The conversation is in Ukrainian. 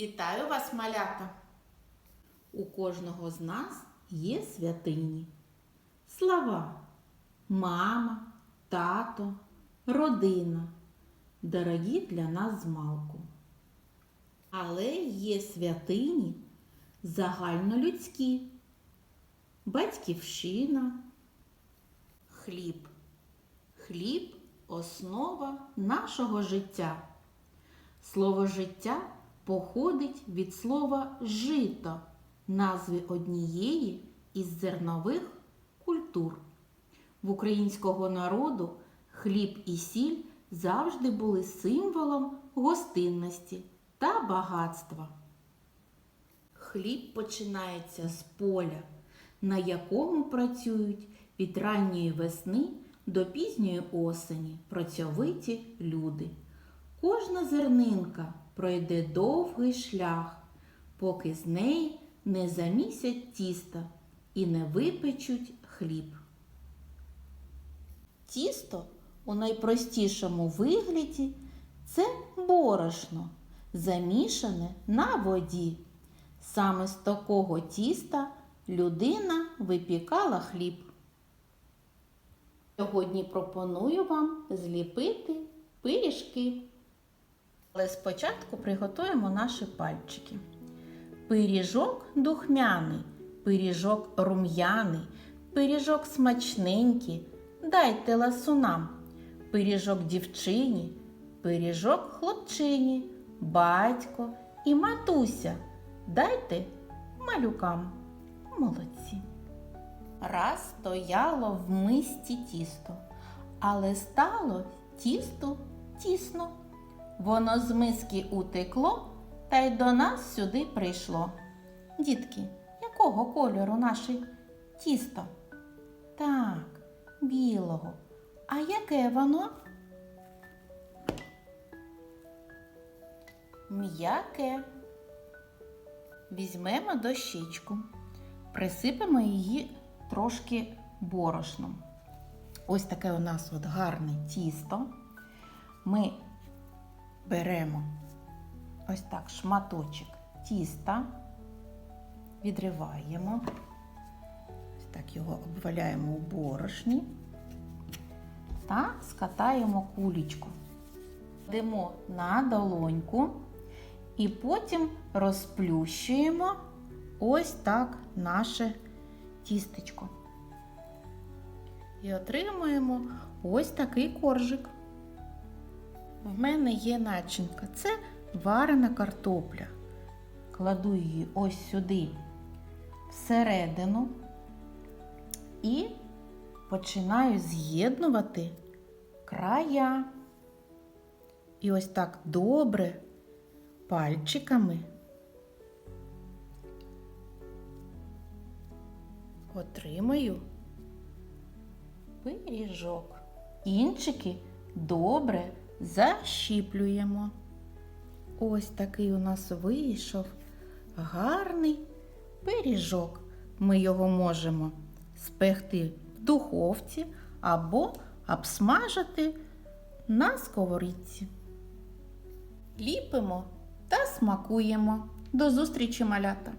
Вітаю вас, малята! У кожного з нас є святині. Слова мама, тато, родина, дорогі для нас змалку. Але є святині загальнолюдські, батьківщина, хліб. Хліб основа нашого життя. Слово життя походить від слова жито, назви однієї із зернових культур. В українського народу хліб і сіль завжди були символом гостинності та багатства. Хліб починається з поля, на якому працюють від ранньої весни до пізньої осені працьовиті люди. Кожна зернинка пройде довгий шлях, поки з неї не замісять тіста і не випечуть хліб. Тісто у найпростішому вигляді це борошно, замішане на воді. Саме з такого тіста людина випікала хліб. Сьогодні пропоную вам зліпити пиріжки. Але спочатку приготуємо наші пальчики. Пиріжок духмяний, пиріжок рум'яний, пиріжок смачненький. Дайте ласунам, пиріжок дівчині, пиріжок хлопчині, батько і матуся. Дайте малюкам. Молодці. Раз стояло в мисці тісто, але стало тісто тісно. Воно з миски утекло та й до нас сюди прийшло. Дітки, якого кольору наше тісто? Так, білого. А яке воно? М'яке. Візьмемо дощечку, присипемо її трошки борошном. Ось таке у нас от гарне тісто. Ми беремо ось так шматочок тіста, відриваємо, ось так його обваляємо у борошні та скатаємо кулічку. Йдемо на долоньку і потім розплющуємо ось так наше тістечко. І отримуємо ось такий коржик. В мене є начинка. Це варена картопля. Кладу її ось сюди всередину і починаю з'єднувати края. І ось так добре пальчиками отримаю пиріжок. Кінчики добре защіплюємо. Ось такий у нас вийшов гарний пиріжок. Ми його можемо спекти в духовці або обсмажити на сковорідці. Ліпимо та смакуємо. До зустрічі, малята!